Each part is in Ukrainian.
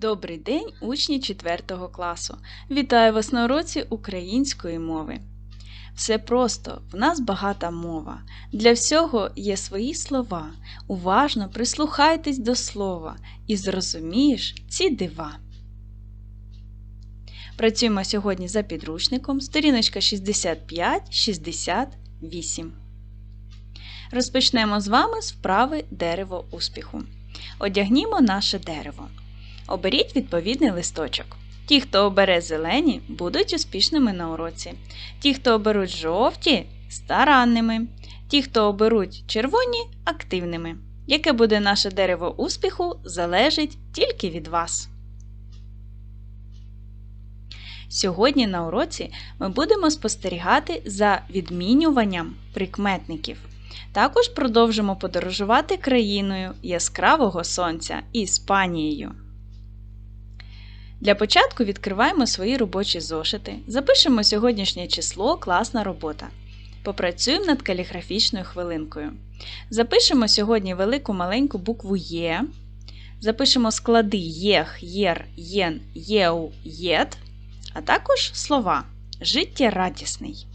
Добрий день, учні 4 класу! Вітаю вас на уроці української мови. Все просто, в нас багата мова. Для всього є свої слова. Уважно прислухайтесь до слова і зрозумієш ці дива. Працюємо сьогодні за підручником, сторіночка 65-68. Розпочнемо з вами з вправи дерево успіху. Одягнімо наше дерево. Оберіть відповідний листочок. Ті, хто обере зелені, будуть успішними на уроці. Ті, хто оберуть жовті старанними. Ті, хто оберуть червоні активними. Яке буде наше дерево успіху, залежить тільки від вас. Сьогодні на уроці ми будемо спостерігати за відмінюванням прикметників. Також продовжимо подорожувати країною яскравого сонця Іспанією. Для початку відкриваємо свої робочі зошити, запишемо сьогоднішнє число класна робота. Попрацюємо над каліграфічною хвилинкою. Запишемо сьогодні велику маленьку букву Є. Запишемо склади єх, єр, єн, єу, єд, а також слова життєрадісний.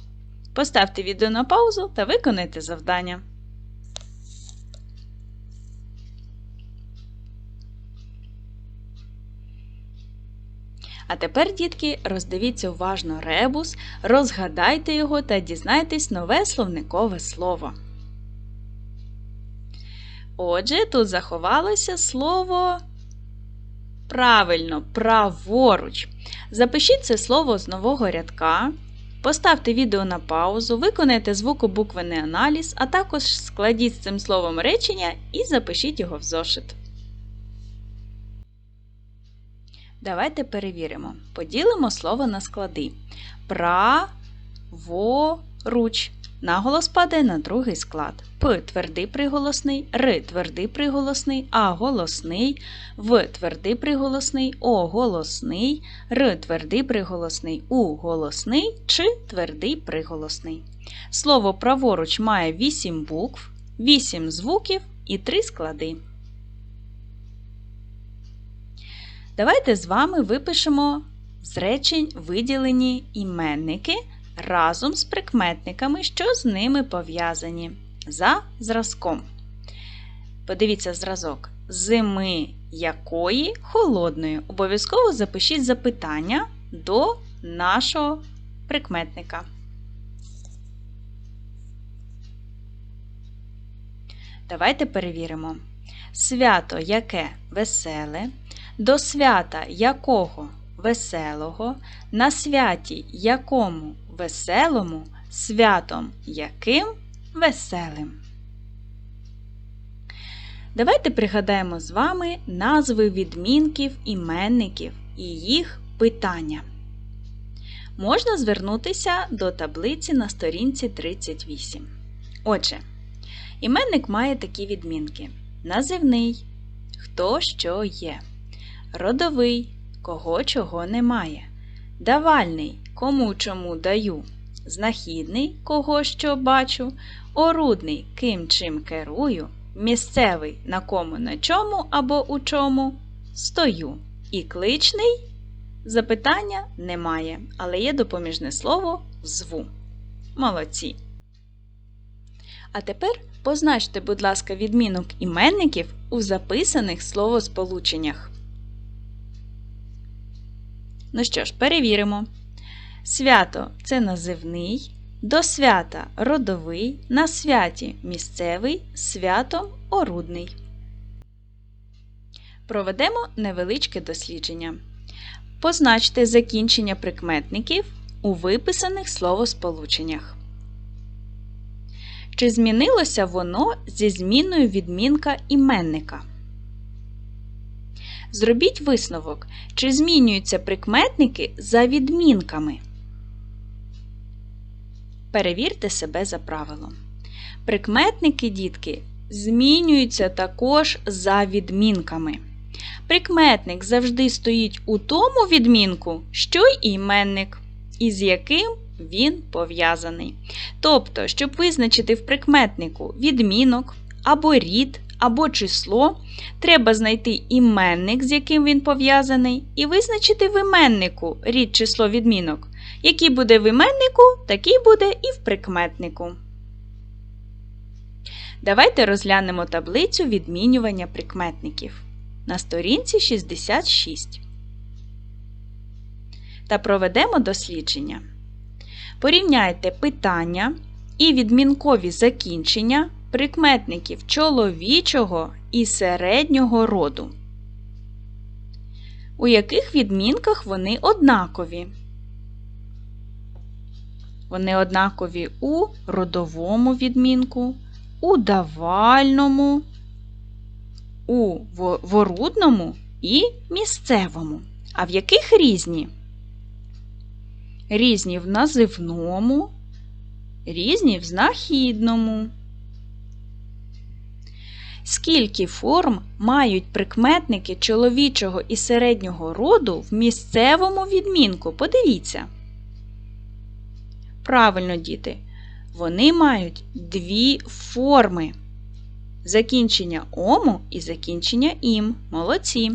Поставте відео на паузу та виконайте завдання. А тепер, дітки, роздивіться уважно ребус, розгадайте його та дізнайтесь нове словникове слово. Отже, тут заховалося слово правильно, праворуч. Запишіть це слово з нового рядка. Поставте відео на паузу, виконайте звукобуквений аналіз, а також складіть з цим словом речення і запишіть його в зошит. Давайте перевіримо. Поділимо слово на склади. Праворуч. Наголос падає на другий склад. П твердий приголосний, Р твердий приголосний, А голосний, В твердий приголосний, О голосний, Р твердий приголосний, У голосний, Ч твердий приголосний. Слово праворуч має 8 букв, 8 звуків і 3 склади. Давайте з вами випишемо з речень виділені іменники разом з прикметниками, що з ними пов'язані за зразком. Подивіться зразок. Зими якої холодної. Обов'язково запишіть запитання до нашого прикметника. Давайте перевіримо. Свято яке веселе, до свята якого веселого, на святі якому веселому, святом яким веселим. Давайте пригадаємо з вами назви відмінків іменників і їх питання. Можна звернутися до таблиці на сторінці 38. Отже, іменник має такі відмінки: називний, хто що є, родовий, кого чого немає, давальний, кому чому даю, знахідний, кого що бачу, орудний, ким чим керую, місцевий, на кому на чому або у чому стою. І кличний запитання немає, але є допоміжне слово зву. Молодці. А тепер позначте, будь ласка, відмінок іменників у записаних словосполученнях. Ну що ж, перевіримо. Свято це називний, до свята родовий, на святі місцевий, святом орудний. Проведемо невеличке дослідження. Позначте закінчення прикметників у виписаних словосполученнях. Чи змінилося воно зі зміною відмінка іменника? Зробіть висновок, чи змінюються прикметники за відмінками. Перевірте себе за правилом. Прикметники, дітки, змінюються також за відмінками. Прикметник завжди стоїть у тому відмінку, що й іменник, із яким він пов'язаний. Тобто, щоб визначити в прикметнику відмінок або рід, або число, треба знайти іменник, з яким він пов'язаний, і визначити в іменнику рід число відмінок. Який буде в іменнику, такий буде і в прикметнику. Давайте розглянемо таблицю відмінювання прикметників на сторінці 66 та проведемо дослідження. Порівняйте питання і відмінкові закінчення прикметників чоловічого і середнього роду. У яких відмінках вони однакові? Вони однакові у родовому відмінку, у давальному, у ворудному і місцевому. А в яких різні? Різні в називному, різні в знахідному. Скільки форм мають прикметники чоловічого і середнього роду в місцевому відмінку? Подивіться. Правильно, діти, вони мають дві форми. Закінчення ому і закінчення ім. Молодці.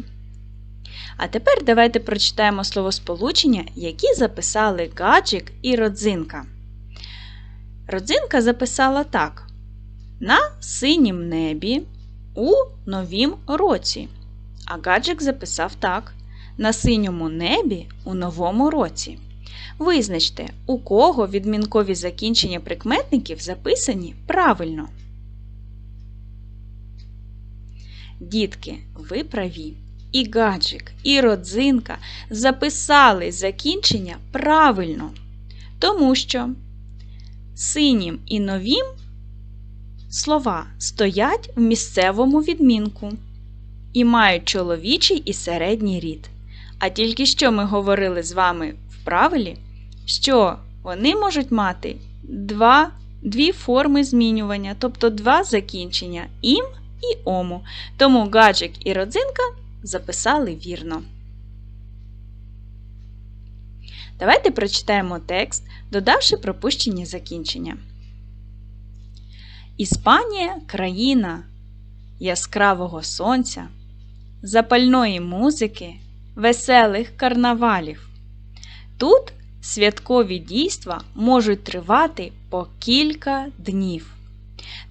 А тепер давайте прочитаємо словосполучення, які записали гаджик і родзинка. Родзинка записала так: на синім небі у новім році. А гаджик записав так: на синьому небі у новому році. Визначте, у кого відмінкові закінчення прикметників записані правильно. Дітки, ви праві. І гаджик, і родзинка записали закінчення правильно, тому що синім і новім слова стоять в місцевому відмінку і мають чоловічий і середній рід. А тільки що ми говорили з вами в правилі, що вони можуть мати два, дві форми змінювання, тобто два закінчення ім і ому. Тому гаджик і родзинка записали вірно. Давайте прочитаємо текст, додавши пропущені закінчення. Іспанія країна яскравого сонця, запальної музики, веселих карнавалів. Тут святкові дійства можуть тривати по кілька днів.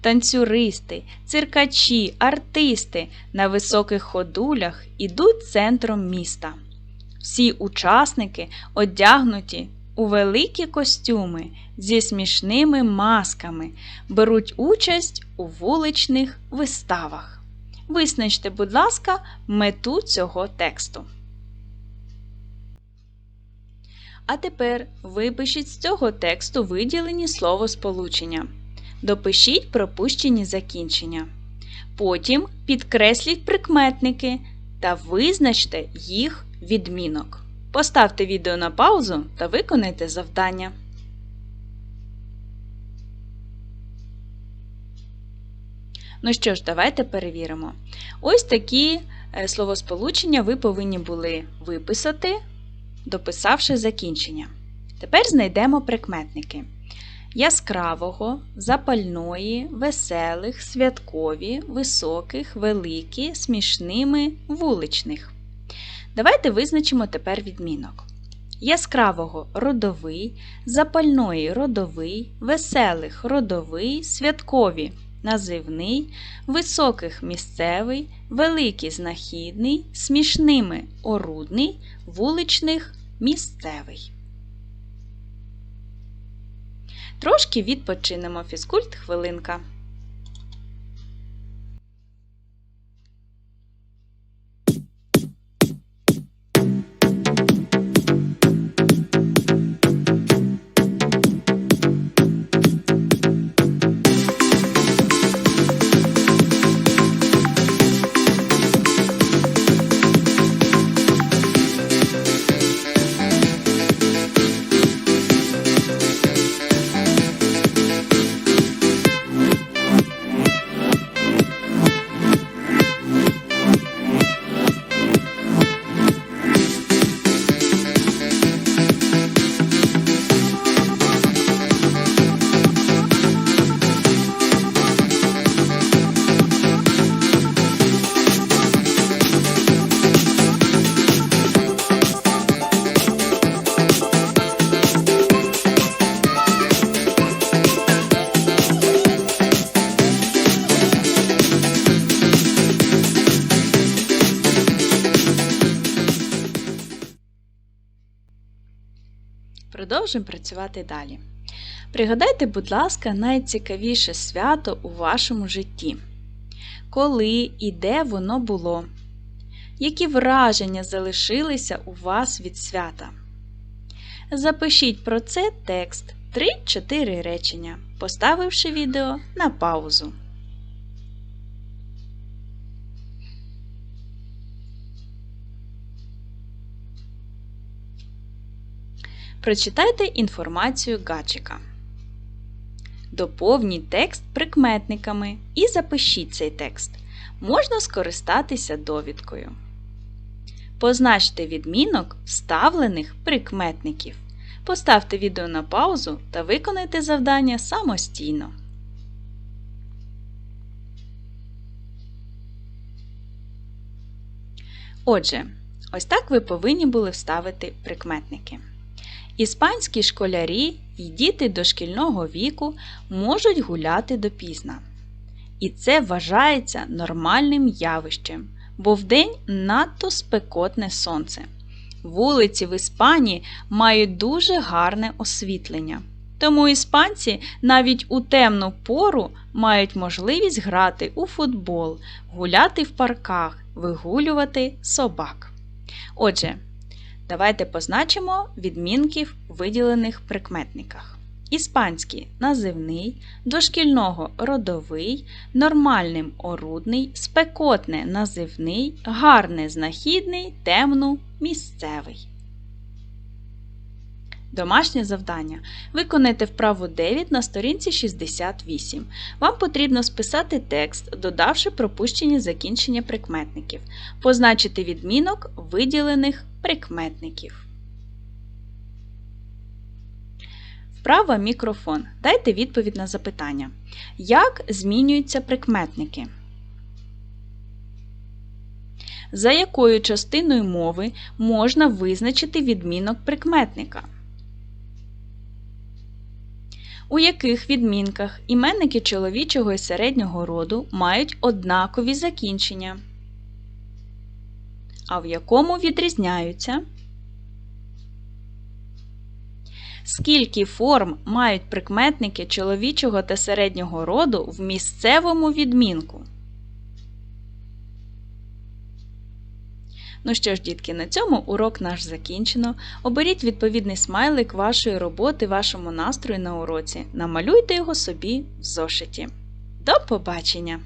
Танцюристи, циркачі, артисти на високих ходулях ідуть центром міста. Всі учасники одягнуті у великі костюми зі смішними масками, беруть участь у вуличних виставах. Визначте, будь ласка, мету цього тексту. А тепер випишіть з цього тексту виділені словосполучення. Допишіть пропущені закінчення. Потім підкресліть прикметники та визначте їх відмінок. Поставте відео на паузу та виконайте завдання. Ну що ж, давайте перевіримо. Ось такі е, словосполучення ви повинні були виписати, дописавши закінчення. Тепер знайдемо прикметники яскравого, запальної, веселих, святкові, високих, великі, смішними, вуличних. Давайте визначимо тепер відмінок. Яскравого родовий, запальної родовий, веселих родовий, святкові називний, високих місцевий, великий знахідний, смішними орудний, вуличних місцевий. Трошки відпочинемо фізкульт хвилинка. Продовжуємо працювати далі. Пригадайте, будь ласка, найцікавіше свято у вашому житті. Коли і де воно було? Які враження залишилися у вас від свята? Запишіть про це текст 3-4 речення, поставивши відео на паузу. Прочитайте інформацію гачика. Доповніть текст прикметниками і запишіть цей текст. Можна скористатися довідкою. Позначте відмінок вставлених прикметників. Поставте відео на паузу та виконайте завдання самостійно. Отже, ось так ви повинні були вставити прикметники. Іспанські школярі і діти дошкільного віку можуть гуляти допізна. І це вважається нормальним явищем, бо вдень надто спекотне сонце. Вулиці в Іспанії мають дуже гарне освітлення. Тому іспанці навіть у темну пору мають можливість грати у футбол, гуляти в парках, вигулювати собак. Отже, давайте позначимо відмінки в виділених прикметниках. Іспанський називний, дошкільного родовий, нормальним орудний, спекотне називний, гарне знахідний, темну місцевий. Домашнє завдання. Виконайте вправу 9 на сторінці 68. Вам потрібно списати текст, додавши пропущені закінчення прикметників. Позначити відмінок виділених прикметників. Вправа мікрофон. Дайте відповідь на запитання. Як змінюються прикметники? За якою частиною мови можна визначити відмінок прикметника? У яких відмінках іменники чоловічого і середнього роду мають однакові закінчення? А в якому відрізняються? Скільки форм мають прикметники чоловічого та середнього роду в місцевому відмінку? Ну що ж, дітки, на цьому урок наш закінчено. Оберіть відповідний смайлик вашої роботи, вашому настрою на уроці. Намалюйте його собі в зошиті. До побачення!